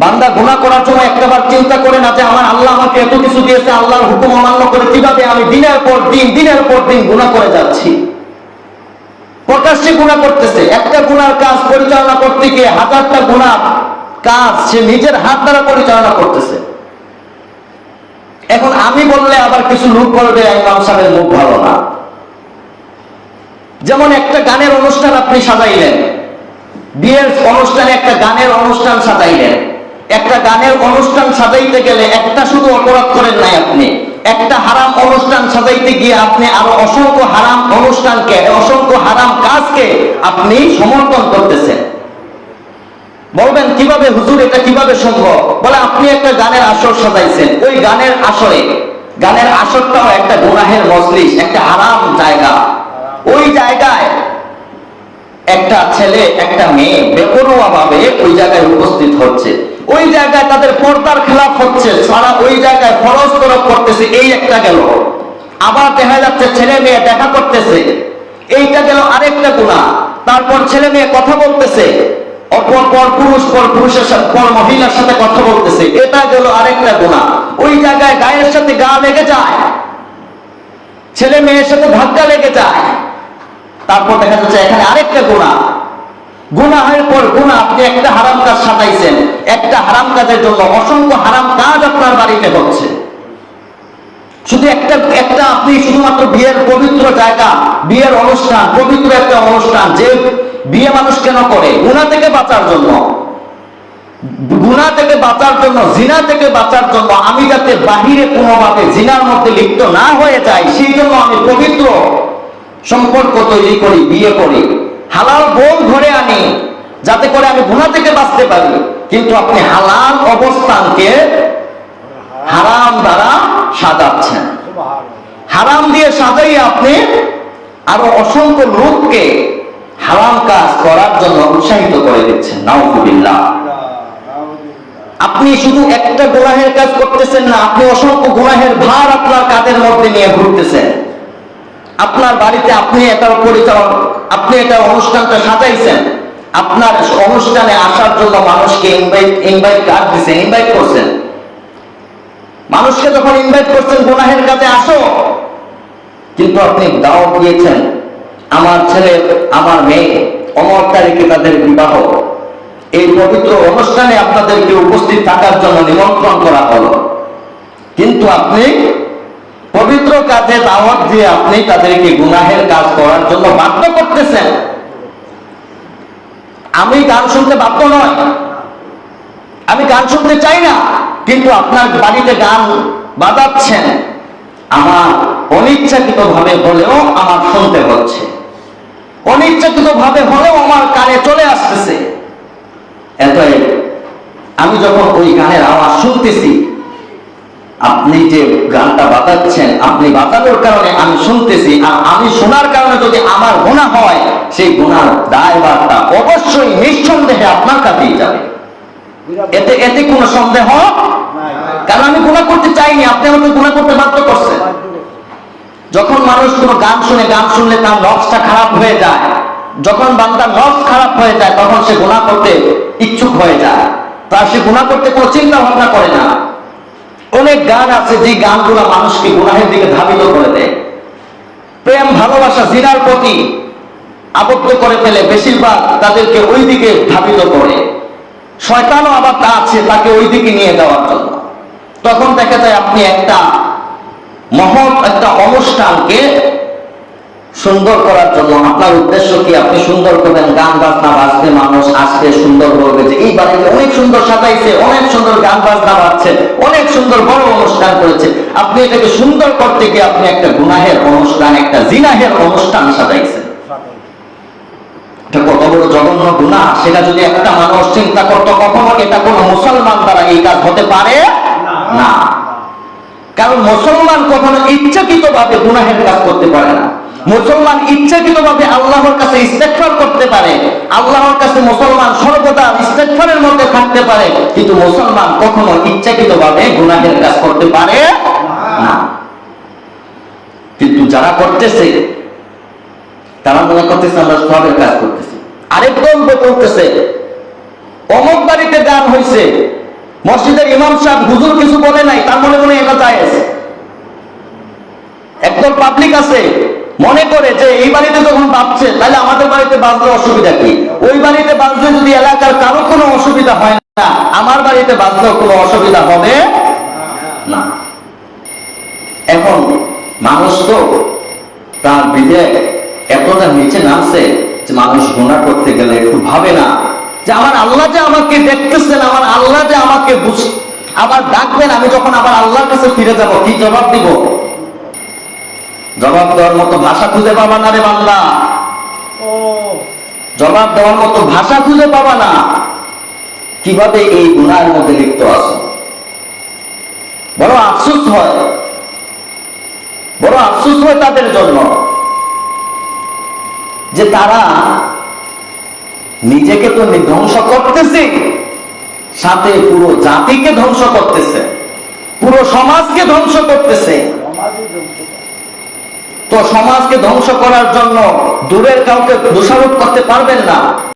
বান্দা গুনাহ করার জন্য একটাবার চিন্তা করে না যে আমার আল্লাহ আমাকে এত কিছু দিয়েছে, আল্লাহর হুকুম অমান্য করে কীভাবে আমি দিনের পর দিন, দিনের পর দিন গুনাহ করে যাচ্ছি? প্রকাশ্যে গুণা করতেছে। একটা গুণার কাজ পরিচালনা করতে গিয়ে হাজারটা গুণা কাজ সে নিজের হাত দ্বারা পরিচালনা করতেছে। এখন আমি বললে আবার কিছু লোক বলবে ইমাম সাহেবের মুখ ভালো না। যেমন একটা গানের অনুষ্ঠান আপনি সাজাইলেন, বিয়ের অনুষ্ঠানে একটা গানের অনুষ্ঠান সাজাইলেন। একটা গানের অনুষ্ঠান সাজাইতে গেলে একটা শুধু অপরাধ করেন নাই আপনি। একটা হারাম অনুষ্ঠান সাজাইতে গিয়ে আপনি আরও অসংখ্য হারাম অনুষ্ঠানকে, অসংখ্য হারাম কাজকে আপনি সমর্থন করতেছেন। বলবেন, কীভাবে হুজুর, এটা কীভাবে সম্ভব? বলে, আপনি একটা গানের আসর সাজাইছেন। ওই গানের আসরে, গানের আসরটাও একটা গুনাহের মজলিস, একটা হারাম জায়গা। ওই জায়গায় একটা ছেলে, একটা মেয়ে বেপরোয়া ভাবে ওই জায়গায় উপস্থিত হচ্ছে। ওই জায়গায় তাদের পর্দার খেলাফ হচ্ছে সারা ওই জায়গায় ফরজ তরফ করতেছে, এই একটা গেল। আবার দেখা যাচ্ছে ছেলে মেয়ে দেখা করতেছে, এইটা গেল আরেকটা গুণা। তারপর ছেলে মেয়ে কথা বলতেছে, অপর পর পুরুষ পর পুরুষের সাথে পর মহিলার সাথে কথা বলতেছে, এটা গেল আরেকটা গুণা। ওই জায়গায় গায়ের সাথে গা লেগে যায়, ছেলে মেয়ের সাথে ধাক্কা লেগে যায়। তারপর দেখা যাচ্ছে এখানে আরেকটা গুণা। গুনাহের পর গুণা আপনি একটা হারাম কাজ সাজাইছেন। একটা হারাম কাজের জন্য অসংখ্য হারাম কাজ আপনার বাড়িতে হচ্ছে শুধু একটা একটা আপনি শুধুমাত্র বিয়ের পবিত্র জায়গা, বিয়ের অনুষ্ঠান, পবিত্র একটা অনুষ্ঠান, যে বিয়ে মানুষ কেন করে? গুণা থেকে বাঁচার জন্য। গুণা থেকে বাঁচার জন্য, জিনা থেকে বাঁচার জন্য আমি যাতে বাহিরে কোনোভাবে জিনার মধ্যে লিপ্ত না হয়ে যাই, সেই জন্য আমি পবিত্র সম্পর্ক তৈরি করি, বিয়ে করি। হালাল বোন ঘরে আনি, যাতে করে আমি গুণা থেকে বাঁচতে পারি। কিন্তু আপনি হালাল অবস্থানকে হারাম দ্বারা সাজাচ্ছেন। হারাম দিয়ে সাজাই আপনি আরও অসংখ্য লোককে হারাম কাজ করার জন্য উৎসাহিত করে দিচ্ছেন। নাউজুবিল্লাহ। আপনি শুধু একটা গুনাহের কাজ করতেছেন না, আপনি অসংখ্য গুনাহের ভার আপনার কাঁধের মধ্যে নিয়ে ঘুরতেছেন। আপনার বাড়িতে আপনি এটা পরিচালন আপনি এটা অনুষ্ঠানটা সাজাইছেন। আপনার অনুষ্ঠানে আসার জন্য মানুষকে ইনভাইট ইনভাইট কার্ড দিচ্ছেন ইনভাইট করছেন। মানুষকে যখন ইনভাইট করছেন, গুনাহের কাছে আসো। কিন্তু আপনি দাও দিয়েছেন, আমার ছেলে, আমার মেয়ে, অমর তারিখে তাদের বিবাহ। এই পবিত্র অনুষ্ঠানে আপনাদেরকে উপস্থিত থাকার জন্য নিমন্ত্রণ করা হলো। কিন্তু আপনি পবিত্র কাজে দাওয়াত দিয়ে আপনি তাদেরকে গুনাহের কাজ করার জন্য বাধ্য করতেছেন আমি গান শুনতে বাধ্য নয়। আমি গান শুনতে চাই না, কিন্তু আপনার বাড়িতে গান বাজাচ্ছেন। আমার অনিচ্ছাকৃত ভাবে হলেও আমার শুনতে হচ্ছে। অনিচ্ছাকৃত ভাবে হলেও আমার কানে চলে আসতেছে। এতই আমি যখন ওই গানের আওয়াজ শুনতেছি আপনি যে গানটা বাজাচ্ছেন, আপনি বাজানোর কারণে আমি শুনতেছি, আর আমি শোনার কারণে যদি আমার গুণা হয়, সেই গুণার দায়ভারটা অবশ্যই নিঃসন্দেহে আপনার কাছেই যাবে। এতে এতে কোনো সন্দেহ? কারণ আমি গুণা করতে চাইনি, আপনি আমাকে গুণা করতে বাধ্য করছেন। যখন মানুষ কোনো গান শুনে, গান শুনলে তার নকশটা খারাপ হয়ে যায়। যখন বান্দার নকশ খারাপ হয়ে যায়, তখন সে গুণা করতে ইচ্ছুক হয়ে যায়। তার সে গুণা করতে কোনো চিন্তা ভাবনা করে না। অনেক গান আছে যে গানগুলো মানুষকে গুনাহের দিকে ধাবিত করে দেয়। প্রেম, ভালোবাসা, জিনার প্রতি আবদ্ধ করে ফেলে বেশিরভাগ তাদেরকে ওই দিকে ধাবিত করে। শয়তানও আবার তা আছে, তাকে ওই দিকে নিয়ে যাওয়ার জন্য। তখন দেখা যায় আপনি একটা মহৎ একটা অনুষ্ঠানকে সুন্দর করার জন্য আপনার উদ্দেশ্য কি? আপনি সুন্দর করবেন, গান বাজনা বাজবে মানুষ আসবে সুন্দর বলবে যে, এই বাড়িতে অনেক সুন্দর সাজাইছে, অনেক সুন্দর গান বাজনা বাজছে, অনেক সুন্দর বড় অনুষ্ঠান করেছে। আপনি এটাকে সুন্দর করতে গিয়ে আপনি একটা গুনাহের অনুষ্ঠান, একটা জিনাহের অনুষ্ঠান সাজাইছেন। এটা কত বড় জঘন্য গুনাহ। সেটা যদি একটা মানুষ চিন্তা করতো কখনো এটা কোনো মুসলমান দ্বারা এই কাজ হতে পারে? না। কারণ মুসলমান কখনো ইচ্ছাকৃত ভাবে গুনাহের কাজ করতে পারে না। মুসলমান ইচ্ছাকৃত ভাবে আল্লাহর কাছে ইস্তেকফার করতে পারে, আল্লাহর কাছে মুসলমান সর্বদা ইস্তেকফারের মধ্যে থাকতে পারে, কিন্তু মুসলমান কখনো ইচ্ছাকৃত ভাবে গুনাহের কাজ করতে পারে না। কিন্তু যারা করতেছে, তারা মনে করতেছে, আমরা সবের কাজ করতেছি। আরেক দল করতেছে অমুক বাড়িতে গান হয়েছে মসজিদের ইমাম সাহেব হুজুর কিছু বলে নাই, তার মনে মনে এটা জায়েজ একদল পাবলিক আছে মনে করে যে এই বাড়িতে যখন বাঁচছে, তাহলে আমাদের বাড়িতে বাঁচলে অসুবিধা কি? ওই বাড়িতে বাঁচলে যদি এলাকার কারও কোনো অসুবিধা হয় না, আমার বাড়িতে বাঁচলেও কোনো অসুবিধা হবে না। এখন মানুষ তো তার বিবেক এতটা নিচে নামছে যে মানুষ গুণা করতে গেলে একটু ভাবে না যে আমার আল্লাহ যে আমাকে দেখতেছেন, আমার আল্লাহ যে আমাকে বুঝ, আবার ডাকবেন, আমি যখন আবার আল্লাহর কাছে ফিরে যাব, কি জবাব দিব? জবাব দেওয়ার মতো ভাষা খুঁজে পাবা না রে বাংলা জবাব দেওয়ার মতো ভাষা খুঁজে পাবা না। কীভাবে এই গুণার মধ্যে লিপ্ত আছো? বড় আফসোস হয়। বড় আফসোস হয় তাদের জন্য। যে তারা নিজেকে তো ধ্বংস করতেছে, সাথে পুরো জাতিকে ধ্বংস করতেছে, পুরো সমাজকে ধ্বংস করতেছে। তো সমাজকে ধ্বংস করার জন্য দূরের কাউকে দোষারোপ করতে পারবেন না।